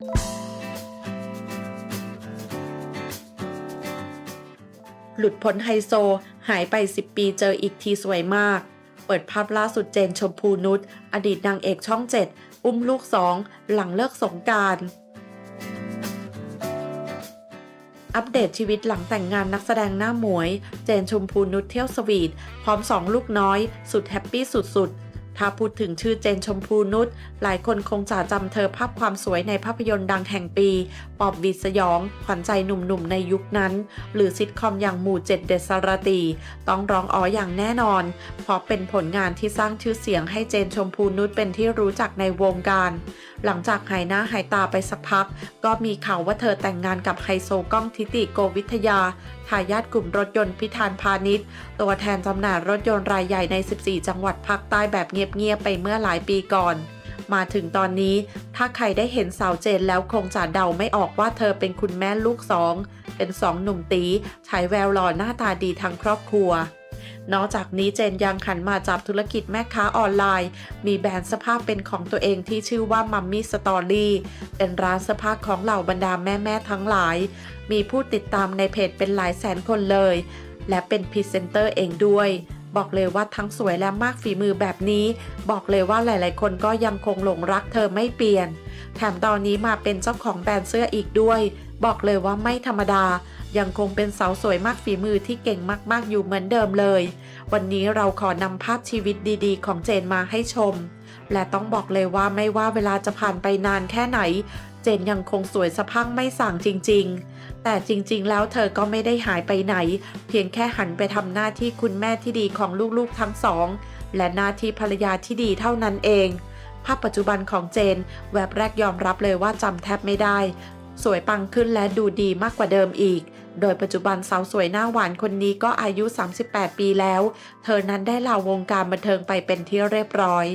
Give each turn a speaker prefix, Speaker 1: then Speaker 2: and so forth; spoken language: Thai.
Speaker 1: หลุดพ้นไฮโซ หายไป 10 ปีเจออีกทีสวยมาก เปิดภาพล่าสุดเจนชมพูนุชอดีตนางเอกช่อง7อุ้มลูกสอง หลังเลิกสงการอัปเดตชีวิตหลังแต่งงานนักแสดงหน้าหมวย เจนชมพูนุชเที่ยวสวีท พร้อมสองลูกน้อย สุดแฮปปี้สุดๆ ถ้าพูดถึงชื่อเจนชมพูนุชหลายคนคงจะจำเธอภาพความสวยในภาพยนตร์ดังแห่งปี ปอบวีสยอง ขวัญใจหนุ่มๆในยุคนั้น หรือซิทคอมอย่างหมู่เจ็ดเดสารตี ต้องร้องอ๋ออย่างแน่นอน เพราะเป็นผลงานที่สร้างชื่อเสียงให้เจนชมพูนุชเป็นที่รู้จักในวงการ หลังจากหายหน้าหายตาไปสักพัก ก็มีข่าวว่าเธอแต่งงานกับไฮโซก้องทิติโกวิทยา ทายาทกลุ่มรถยนต์พิธานพาณิชย์ ตัวแทนจำหน่ายรถยนต์รายใหญ่ใน 14 จังหวัดภาคใต้แบบเงียบๆไปเมื่อหลายปีก่อน มาถึงตอนนี้ ถ้าใครได้เห็นสาวเจนแล้วคงจะเดาไม่ออกว่าเธอเป็นคุณแม่ลูกสอง เป็นสองหนุ่มตีใช้แววหล่อหน้าตาดีทั้งครอบครัว นอกจากนี้เจนยังขันมาจับธุรกิจแม่ค้าออนไลน์ มีแบรนด์เสื้อผ้าเป็นของตัวเองที่ชื่อว่ามัมมี่สตอรี่เป็นร้านเสื้อผ้าของเหล่าบรรดาแม่ๆทั้งหลาย มีผู้ติดตามในเพจเป็นหลายแสนคนเลย และเป็นพรีเซนเตอร์เองด้วย บอกเลยว่าทั้งสวยและมากฝีมือแบบนี้ บอกเลยว่าหลาย ๆ คนก็ยังคงหลงรักเธอไม่เปลี่ยน แถมตอนนี้มาเป็นเจ้าของแบรนด์เสื้ออีกด้วย บอกเลยว่าไม่ธรรมดา ยังคงเป็นสาวสวยมากฝีมือที่เก่งมากๆอยู่เหมือนเดิมเลย วันนี้เราขอนำภาพชีวิตดีๆ ของเจนมาให้ชม และต้องบอกเลยว่าไม่ว่าเวลาจะผ่านไปนานแค่ไหน เจนยังคงสวยสะพังไม่สั่งจริง ๆ แต่จริงๆ แล้วเธอก็ไม่ได้หายไปไหน เพียงแค่หันไปทำหน้าที่คุณแม่ที่ดีของลูกๆทั้งสอง และหน้าที่ภรรยาที่ดีเท่านั้นเอง ภาพปัจจุบันของเจน แวบแรกยอมรับเลยว่าจำแทบไม่ได้ สวยปังขึ้นและดูดีมากกว่าเดิมอีก โดยปัจจุบันสาวสวยหน้าหวานคนนี้ก็อายุ 38 ปีแล้ว เธอนั้นได้ลาวงการบันเทิงไปเป็นที่เรียบร้อย